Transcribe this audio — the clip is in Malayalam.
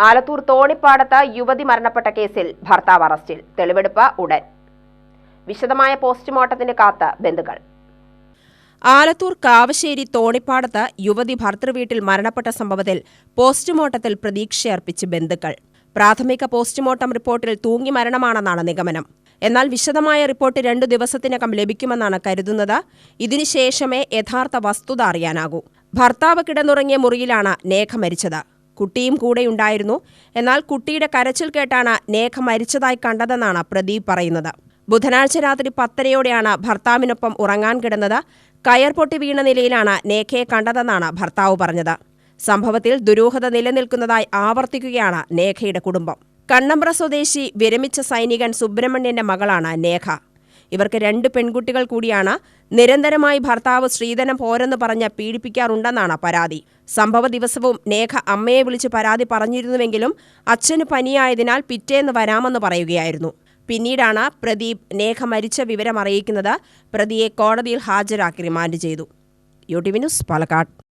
ആലത്തൂർ തോണിപ്പാടത്ത് യുവതി മരണപ്പെട്ട കേസിൽ ഭർത്താവ് അറസ്റ്റിൽ. തെളിവെടുപ്പ് ഉടൻ. വിശദമായ പോസ്റ്റ്മോർട്ടത്തിന് കാത്ത് ബന്ധുക്കൾ. ആലത്തൂർ കാവശ്ശേരി തോണിപ്പാടത്ത് യുവതി ഭർത്തൃവീട്ടിൽ മരണപ്പെട്ട സംഭവത്തിൽ പോസ്റ്റ്മോർട്ടത്തിൽ പ്രതീക്ഷയർപ്പിച്ച് ബന്ധുക്കൾ. പ്രാഥമിക പോസ്റ്റ്മോർട്ടം റിപ്പോർട്ടിൽ തൂങ്ങി മരണമാണെന്നാണ് നിഗമനം. എന്നാൽ വിശദമായ റിപ്പോർട്ട് രണ്ടു ദിവസത്തിനകം ലഭിക്കുമെന്നാണ് കരുതുന്നത്. ഇതിനുശേഷമേ യഥാർത്ഥ വസ്തുത അറിയാനാകൂ. ഭർത്താവ് കിടന്നുറങ്ങിയ മുറിയിലാണ് നേഖ മരിച്ചത്. കുട്ടിയും കൂടെയുണ്ടായിരുന്നു എന്നാൽ കുട്ടിയുടെ കരച്ചിൽ കേട്ടാണ് നേഖ മരിച്ചതായി കണ്ടതെന്നാണ് പ്രദീപ് പറയുന്നത്. ബുധനാഴ്ച രാത്രി പത്തരയോടെയാണ് ഭർത്താവിനൊപ്പം ഉറങ്ങാൻ കിടന്നത്. കയർ പൊട്ടി വീണ നിലയിലാണ് നേഖയെ കണ്ടതെന്നാണ് ഭർത്താവ് പറഞ്ഞത്. സംഭവത്തിൽ ദുരൂഹത നിലനിൽക്കുന്നതായി ആവർത്തിക്കുകയാണ് നേഖയുടെ കുടുംബം. കണ്ണമ്പ്ര സ്വദേശി വിരമിച്ച സൈനികൻ സുബ്രഹ്മണ്യന്റെ മകളാണ് നേഖ. ഇവർക്ക് രണ്ട് പെൺകുട്ടികൾ കൂടിയാണ് നിരന്തരമായി ഭർത്താവ് ശ്രീധനം പോരെന്ന് പറഞ്ഞ് പീഡിപ്പിക്കാറുണ്ടെന്നാണ് പരാതി. സംഭവ ദിവസവും നേഖ അമ്മയെ വിളിച്ച് പരാതി പറഞ്ഞിരുന്നുവെങ്കിലും അച്ഛന് പനിയായതിനാൽ പിറ്റേന്ന് വരാമെന്ന് പറയുകയായിരുന്നു. പിന്നീടാണ് പ്രദീപ് നേഖ മരിച്ച വിവരം അറിയിക്കുന്നത്. പ്രതിയെ കോടതിയിൽ ഹാജരാക്കി റിമാൻഡ് ചെയ്തു. U T V news Palakkad.